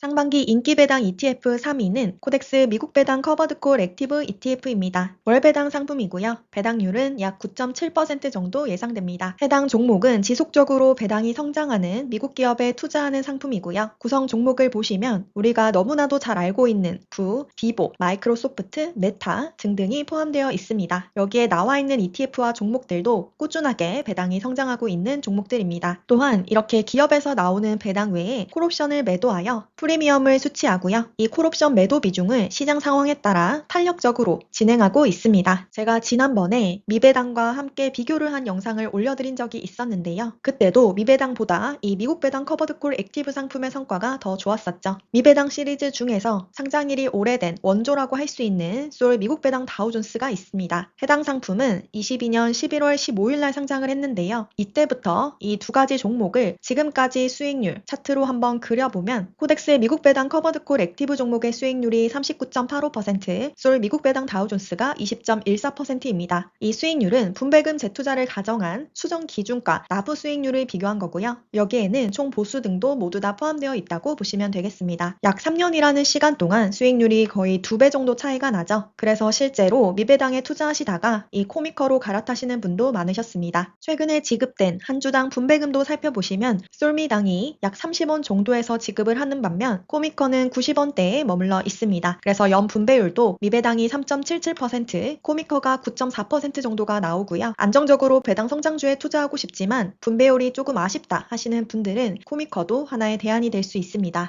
상반기 인기 배당 ETF 3위는 코덱스 미국 배당 커버드콜 액티브 ETF입니다. 월 배당 상품이고요. 배당률은 약 9.7% 정도 예상됩니다. 해당 종목은 지속적으로 배당이 성장하는 미국 기업에 투자하는 상품이고요. 구성 종목을 보시면 우리가 너무나도 잘 알고 있는 부, 비보, 마이크로소프트, 메타 등등이 포함되어 있습니다. 여기에 나와 있는 ETF와 종목들도 꾸준하게 배당이 성장하고 있는 종목들입니다. 또한 이렇게 기업에서 나오는 배당 외에 콜옵션을 매도하여 프리미엄을 수취하고요. 이 콜옵션 매도 비중을 시장 상황에 따라 탄력적으로 진행하고 있습니다. 제가 지난번에 미배당과 함께 비교를 한 영상을 올려드린 적이 있었는데요. 그때도 미배당보다 이 미국 배당 커버드콜 액티브 상품의 성과가 더 좋았었죠. 미배당 시리즈 중에서 상장일이 오래된 원조라고 할 수 있는 솔 미국 배당 다우존스가 있습니다. 해당 상품은 22년 11월 15일 날 상장을 했는데요. 이때부터 이 두 가지 종목을 지금까지 수익률 차트로 한번 그려보면 코덱스의 미국 배당 커버드콜 액티브 종목의 수익률이 39.85%, 솔 미국 배당 다우존스가 20.14%입니다. 이 수익률은 분배금 재투자를 가정한 수정 기준과 납부 수익률을 비교한 거고요. 여기에는 총 보수 등도 모두 다 포함되어 있다고 보시면 되겠습니다. 약 3년이라는 시간 동안 수익률이 거의 2배 정도 차이가 나죠. 그래서 실제로 미배당에 투자하시다가 이 코미커로 갈아타시는 분도 많으셨습니다. 최근에 지급된 한 주당 분배금도 살펴보시면 솔미당이 약 30원 정도에서 지급을 하는 반면 코미커는 90원대에 머물러 있습니다. 그래서 연 분배율도 미배당이 3.77%, 코미커가 9.4% 정도가 나오고요. 안정적으로 배당 성장주에 투자하고 싶지만 분배율이 조금 아쉽다 하시는 분들은 코미커도 하나의 대안이 될 수 있습니다.